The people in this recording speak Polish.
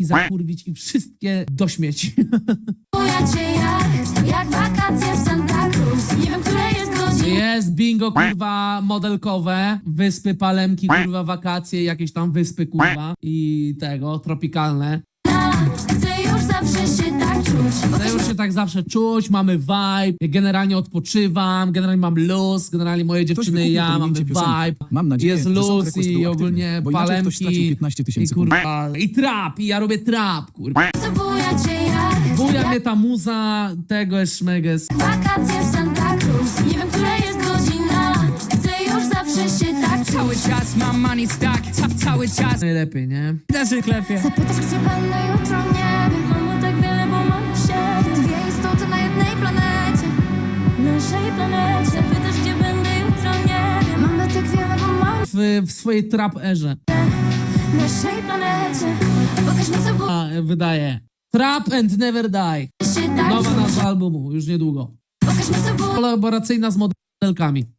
zakurwić i wszystkie do śmieci. Buja cię jak, jak wakacje w Santa Cruz Nie wiem, które jest godzina Jest bingo, kurwa, modelkowe, wyspy, palemki, kurwa, wakacje, jakieś tam wyspy, kurwa i tego, tropikalne. Chcę już zawsze się To już się tak zawsze czuć, mamy vibe, generalnie odpoczywam, generalnie mam luz, generalnie moje dziewczyny i ja mamy vibe, Mam nadzieję, jest że luz soundtrack i był ogólnie aktywny, bo inaczej ktoś stracił palemki 15 tysięcy. i kurwa, i trap, i ja robię trap, kurwa. Co buja cię jak, Buja mnie ta muza, tego jest szmeges. wakacje w Santa Cruz. Nie wiem, która jest godzina. Chcę już zawsze się tak czuć. Cały czas mam money stack, ca- cały czas. Najlepiej, nie? też klepie. Zapytasz, gdzie będę jutro, Naszej planecie Pytasz, gdzie będę jutro, nie wiem Mamy tak wiele, bo mamy W, w swojej trap erze. Naszej planecie Pokaż mi, co A, wydaje. Trap and Never Die. tak Nowa nazwa albumu, już niedługo. Pokaż mi, co buja Kolaboracyjna z modelkami.